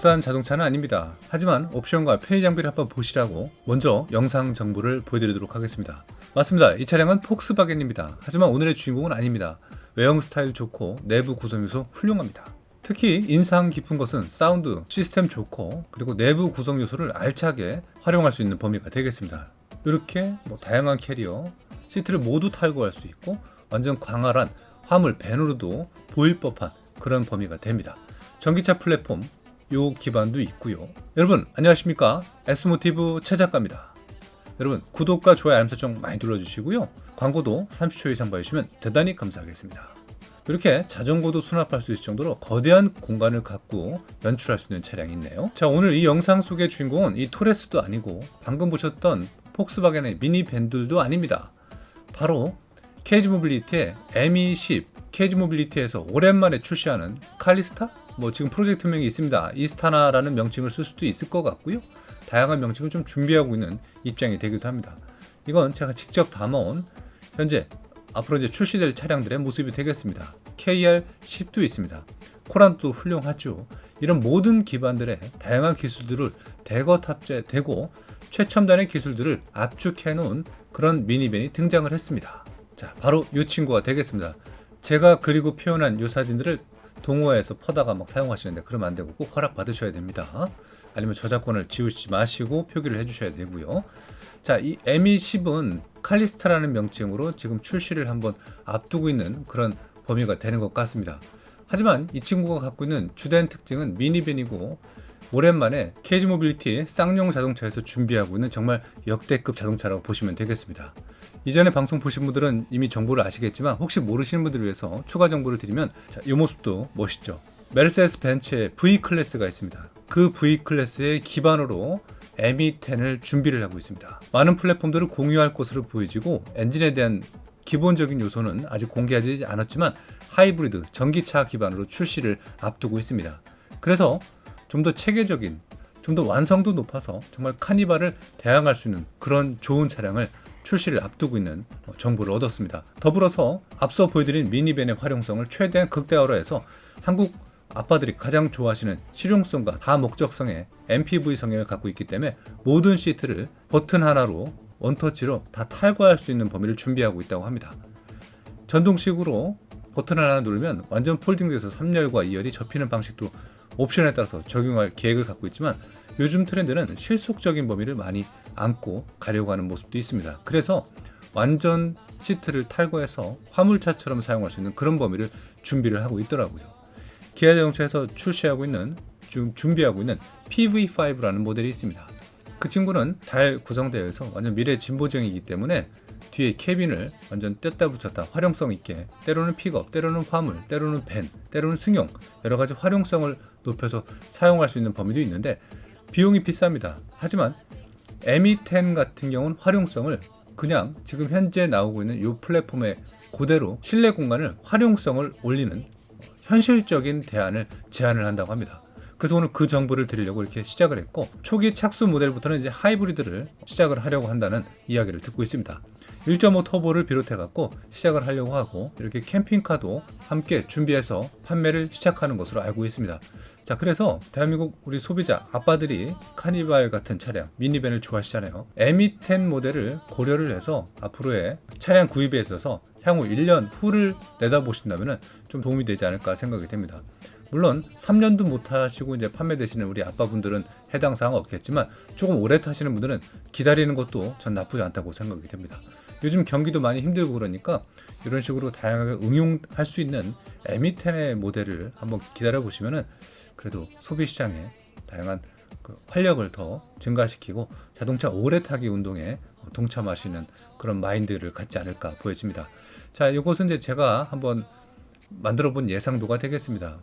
국산 자동차는 아닙니다. 하지만 옵션과 편의 장비를 한번 보시라고 먼저 영상 정보를 보여드리도록 하겠습니다. 맞습니다. 이 차량은 폭스바겐입니다. 하지만 오늘의 주인공은 아닙니다. 외형 스타일 좋고 내부 구성 요소 훌륭합니다. 특히 인상 깊은 것은 사운드, 시스템 좋고 그리고 내부 구성 요소를 알차게 활용할 수 있는 범위가 되겠습니다. 이렇게 뭐 다양한 캐리어, 시트를 모두 탈거할 수 있고 완전 광활한 화물 밴으로도 보일 법한 그런 범위가 됩니다. 전기차 플랫폼 요 기반도 있고요. 여러분 안녕하십니까? S모티브 최 작가입니다. 여러분 구독과 좋아요 알림 설정 많이 눌러주시고요. 광고도 30초 이상 봐주시면 대단히 감사하겠습니다. 이렇게 자전거도 수납할 수 있을 정도로 거대한 공간을 갖고 연출할 수 있는 차량이 있네요. 자 오늘 이 영상 속의 주인공은 이 토레스도 아니고 방금 보셨던 폭스바겐의 미니 밴들도 아닙니다. 바로 케이지 모빌리티의 ME10 케이지 모빌리티에서 오랜만에 출시하는 칼리스타? 뭐 지금 프로젝트명이 있습니다. 이스타나라는 명칭을 쓸 수도 있을 것 같고요. 다양한 명칭을 좀 준비하고 있는 입장이 되기도 합니다. 이건 제가 직접 담아온 현재 앞으로 이제 출시될 차량들의 모습이 되겠습니다. KR10도 있습니다. 코란도 훌륭하죠. 이런 모든 기반들의 다양한 기술들을 대거 탑재되고 최첨단의 기술들을 압축해 놓은 그런 미니밴이 등장을 했습니다. 자, 바로 이 친구가 되겠습니다. 제가 그리고 표현한 이 사진들을 동호회에서 퍼다가 막 사용하시는데 그러면 안 되고 꼭 허락 받으셔야 됩니다. 아니면 저작권을 지우지 마시고 표기를 해주셔야 되고요. 자, 이 ME10은 칼리스타라는 명칭으로 지금 출시를 한번 앞두고 있는 그런 범위가 되는 것 같습니다. 하지만 이 친구가 갖고 있는 주된 특징은 미니밴이고 오랜만에 케이지 모빌리티 쌍용 자동차에서 준비하고 있는 정말 역대급 자동차라고 보시면 되겠습니다. 이전에 방송 보신 분들은 이미 정보를 아시겠지만 혹시 모르시는 분들을 위해서 추가 정보를 드리면 자, 이 모습도 멋있죠. 메르세데스 벤츠의 V 클래스가 있습니다. 그 V 클래스의 기반으로 ME10을 준비를 하고 있습니다. 많은 플랫폼들을 공유할 것으로 보여지고 엔진에 대한 기본적인 요소는 아직 공개하지 않았지만 하이브리드 전기차 기반으로 출시를 앞두고 있습니다. 그래서 좀 더 체계적인, 좀 더 완성도 높아서 정말 카니발을 대항할 수 있는 그런 좋은 차량을 출시를 앞두고 있는 정보를 얻었습니다. 더불어서 앞서 보여드린 미니밴의 활용성을 최대한 극대화로 해서 한국 아빠들이 가장 좋아하시는 실용성과 다목적성의 MPV 성향을 갖고 있기 때문에 모든 시트를 버튼 하나로 원터치로 다 탈거할 수 있는 범위를 준비하고 있다고 합니다. 전동식으로 버튼 하나 누르면 완전 폴딩돼서 3열과 2열이 접히는 방식도 옵션에 따라서 적용할 계획을 갖고 있지만 요즘 트렌드는 실속적인 범위를 많이 안고 가려고 하는 모습도 있습니다. 그래서 완전 시트를 탈거해서 화물차처럼 사용할 수 있는 그런 범위를 준비를 하고 있더라고요. 기아 자동차에서 출시하고 있는 지금 준비하고 있는 PV5라는 모델이 있습니다. 그 친구는 잘 구성되어 있어 완전 미래 진보적이기 때문에 뒤에 캐빈을 완전 뗐다 붙였다 활용성 있게 때로는 픽업, 때로는 화물, 때로는 밴, 때로는 승용 여러 가지 활용성을 높여서 사용할 수 있는 범위도 있는데 비용이 비쌉니다. 하지만 ME10 같은 경우는 활용성을 그냥 지금 현재 나오고 있는 이 플랫폼에 그대로 실내 공간을 활용성을 올리는 현실적인 대안을 제안을 한다고 합니다. 그래서 오늘 그 정보를 드리려고 이렇게 시작을 했고 초기 착수 모델부터는 이제 하이브리드를 시작을 하려고 한다는 이야기를 듣고 있습니다. 1.5 터보를 비롯해 갖고 시작을 하려고 하고 이렇게 캠핑카도 함께 준비해서 판매를 시작하는 것으로 알고 있습니다. 자, 그래서 대한민국 우리 소비자 아빠들이 카니발 같은 차량, 미니밴을 좋아하시잖아요. ME10 모델을 고려를 해서 앞으로의 차량 구입에 있어서 향후 1년 후를 내다보신다면 좀 도움이 되지 않을까 생각이 됩니다. 물론 3년도 못 하시고 이제 판매되시는 우리 아빠분들은 해당 사항 없겠지만 조금 오래 타시는 분들은 기다리는 것도 전 나쁘지 않다고 생각이 됩니다. 요즘 경기도 많이 힘들고 그러니까 이런 식으로 다양하게 응용할 수 있는 M210의 모델을 한번 기다려 보시면은 그래도 소비 시장에 다양한 그 활력을 더 증가시키고 자동차 오래 타기 운동에 동참하시는 그런 마인드를 갖지 않을까 보여집니다. 자, 이것은 이제 제가 한번 만들어 본 예상도가 되겠습니다.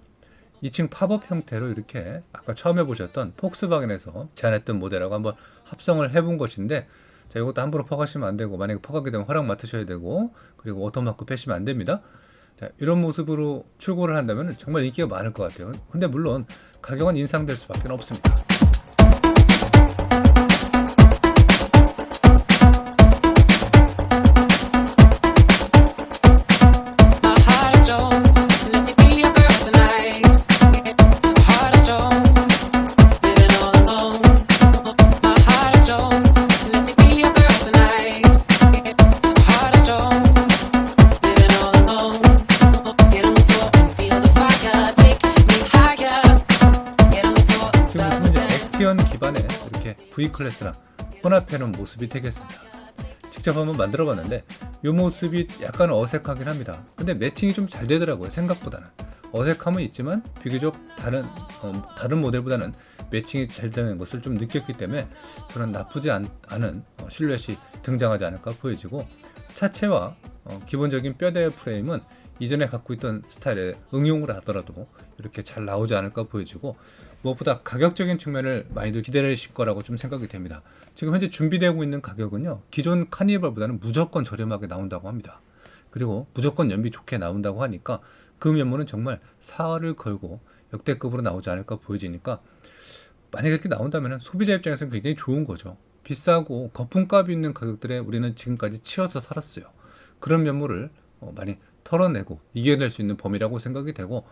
2층 팝업 형태로 이렇게 아까 처음에 보셨던 폭스바겐에서 제안했던 모델하고 한번 합성을 해본 것인데 자 이것도 함부로 퍼가시면 안 되고 만약에 퍼가게 되면 허락 맡으셔야 되고 그리고 오토마크 빼시면 안 됩니다. 자 이런 모습으로 출고를 한다면 정말 인기가 많을 것 같아요. 근데 물론 가격은 인상될 수밖에 없습니다. V 클래스랑 혼합해놓은 모습이 되겠습니다. 직접 한번 만들어 봤는데 이 모습이 약간 어색하긴 합니다. 근데 매칭이 좀 잘 되더라고요 생각보다는 어색함은 있지만 비교적 다른 어, 다른 모델보다는 매칭이 잘 되는 것을 좀 느꼈기 때문에 저는 나쁘지 않, 은 어, 실루엣이 등장하지 않을까 보여지고 차체와 어, 기본적인 뼈대 프레임은 이전에 갖고 있던 스타일에 응용을 하더라도 이렇게 잘 나오지 않을까 보여지고 무엇보다 가격적인 측면을 많이들 기대하실 거라고 좀 생각이 됩니다. 지금 현재 준비되고 있는 가격은요 기존 카니발보다는 무조건 저렴하게 나온다고 합니다. 그리고 무조건 연비 좋게 나온다고 하니까 그 면모는 정말 사활을 걸고 역대급으로 나오지 않을까 보여지니까 만약에 이렇게 나온다면 소비자 입장에서는 굉장히 좋은 거죠. 비싸고 거품값이 있는 가격들에 우리는 지금까지 치여서 살았어요. 그런 면모를 어, 많이 털어내고 이겨낼 수 있는 범위라고 생각이 되고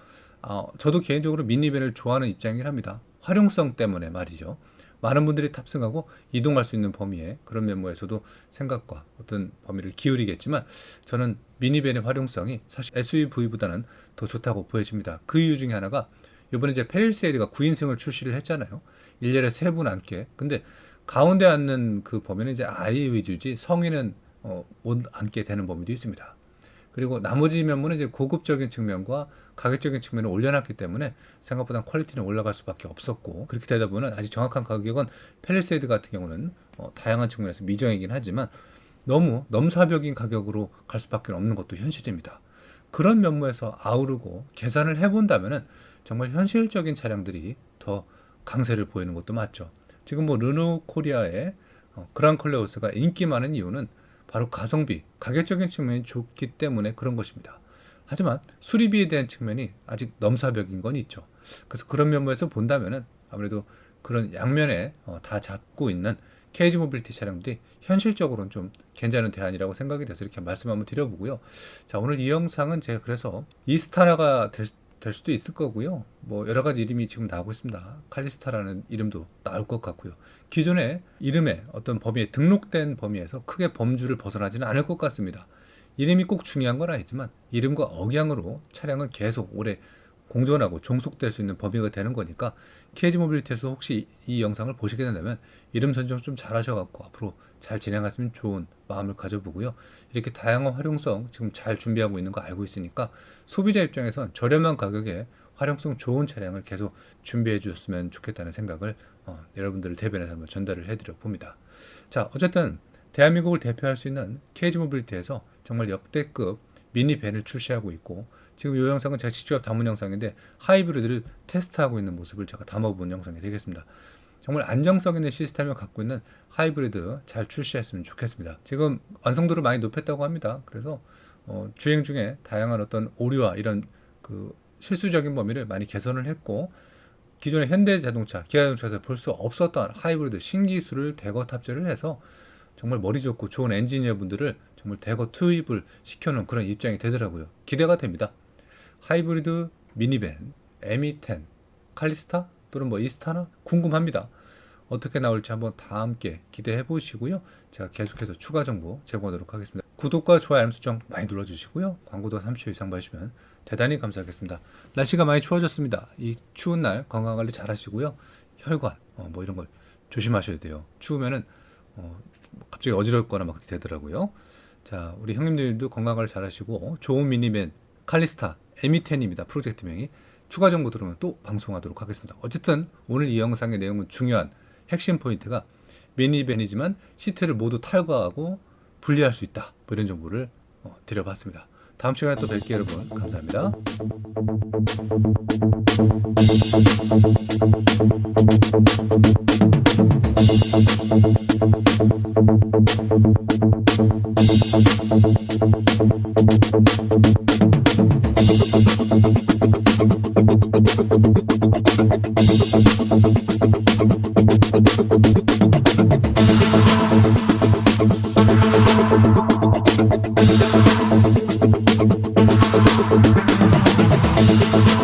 어, 저도 개인적으로 미니밴을 좋아하는 입장이긴 합니다. 활용성 때문에 말이죠. 많은 분들이 탑승하고 이동할 수 있는 범위에 그런 면모에서도 생각과 어떤 범위를 기울이겠지만 저는 미니밴의 활용성이 사실 SUV보다는 더 좋다고 보여집니다. 그 이유 중에 하나가 이번에 이제 페릴세리가 9인승을 출시를 했잖아요. 1년에 3분 앉게. 근데 가운데 앉는 그 범위는 이제 아이 위주지 성인은 어, 못 앉게 되는 범위도 있습니다. 그리고 나머지 면모는 이제 고급적인 측면과 가격적인 측면을 올려놨기 때문에 생각보다 퀄리티는 올라갈 수밖에 없었고 그렇게 되다 보면 아직 정확한 가격은 펠리세이드 같은 경우는 어, 다양한 측면에서 미정이긴 하지만 너무 넘사벽인 가격으로 갈 수밖에 없는 것도 현실입니다. 그런 면모에서 아우르고 계산을 해본다면은 정말 현실적인 차량들이 더 강세를 보이는 것도 맞죠. 지금 뭐 르노 코리아의 어, 그란 컬레오스가 인기 많은 이유는 바로 가성비, 가격적인 측면이 좋기 때문에 그런 것입니다. 하지만 수리비에 대한 측면이 아직 넘사벽인 건 있죠. 그래서 그런 면모에서 본다면은 아무래도 그런 양면에 어, 다 잡고 있는 케이지 모빌리티 차량들이 현실적으로는 좀 괜찮은 대안이라고 생각이 돼서 이렇게 말씀 한번 드려보고요. 자, 오늘 이 영상은 제가 그래서 이스타라가 될, 될 수도 있을 거고요. 뭐 여러 가지 이름이 지금 나오고 있습니다. 칼리스타라는 이름도 나올 것 같고요. 기존의 이름의 어떤 범위에 등록된 범위에서 크게 범주를 벗어나지는 않을 것 같습니다. 이름이 꼭 중요한 건 아니지만 이름과 억양으로 차량은 계속 오래 공존하고 종속될 수 있는 범위가 되는 거니까 KG 모빌리티에서 혹시 이, 이 영상을 보시게 된다면 이름 선정 좀 잘하셔갖고 앞으로 잘 진행하시면 좋은 마음을 가져보고요. 이렇게 다양한 활용성 지금 잘 준비하고 있는 거 알고 있으니까 소비자 입장에선 저렴한 가격에 활용성 좋은 차량을 계속 준비해 주셨으면 좋겠다는 생각을 어, 여러분들을 대변해서 한번 전달을 해드려 봅니다. 자, 어쨌든 대한민국을 대표할 수 있는 KG 모빌리티에서 정말 역대급 미니밴을 출시하고 있고 지금 이 영상은 제가 직접 담은 영상인데 하이브리드를 테스트하고 있는 모습을 제가 담아본 영상이 되겠습니다. 정말 안정성 있는 시스템을 갖고 있는 하이브리드 잘 출시했으면 좋겠습니다. 지금 완성도를 많이 높였다고 합니다. 그래서 어, 주행 중에 다양한 어떤 오류와 이런 그 실수적인 범위를 많이 개선을 했고 기존의 현대 자동차, 기아 자동차에서 볼 수 없었던 하이브리드 신기술을 대거 탑재를 해서 정말 머리 좋고 좋은 엔지니어 분들을 정말 대거 투입을 시켜놓은 그런 입장이 되더라고요. 기대가 됩니다. 하이브리드 미니밴, M210, 칼리스타 또는 뭐 이스타나 궁금합니다. 어떻게 나올지 한번 다 함께 기대해 보시고요. 제가 계속해서 추가 정보 제공하도록 하겠습니다. 구독과 좋아요, 알림 설정 많이 눌러주시고요. 광고도 30초 이상 봐주시면 대단히 감사하겠습니다. 날씨가 많이 추워졌습니다. 이 추운 날 건강 관리 잘 하시고요. 혈관, 어, 뭐 이런 걸 조심하셔야 돼요. 추우면은 어, 갑자기 어지럽거나 막 그렇게 되더라고요. 자, 우리 형님들도 건강 관리 잘 하시고 좋은 미니맨 칼리스타 M210입니다. 프로젝트 명이 추가 정보 들으면 또 방송하도록 하겠습니다. 어쨌든 오늘 이 영상의 내용은 중요한 핵심 포인트가 미니밴이지만 시트를 모두 탈거하고 분리할 수 있다. 뭐 이런 정보를 어, 드려봤습니다. 다음 시간에 또 뵐게요 여러분. 감사합니다. Thank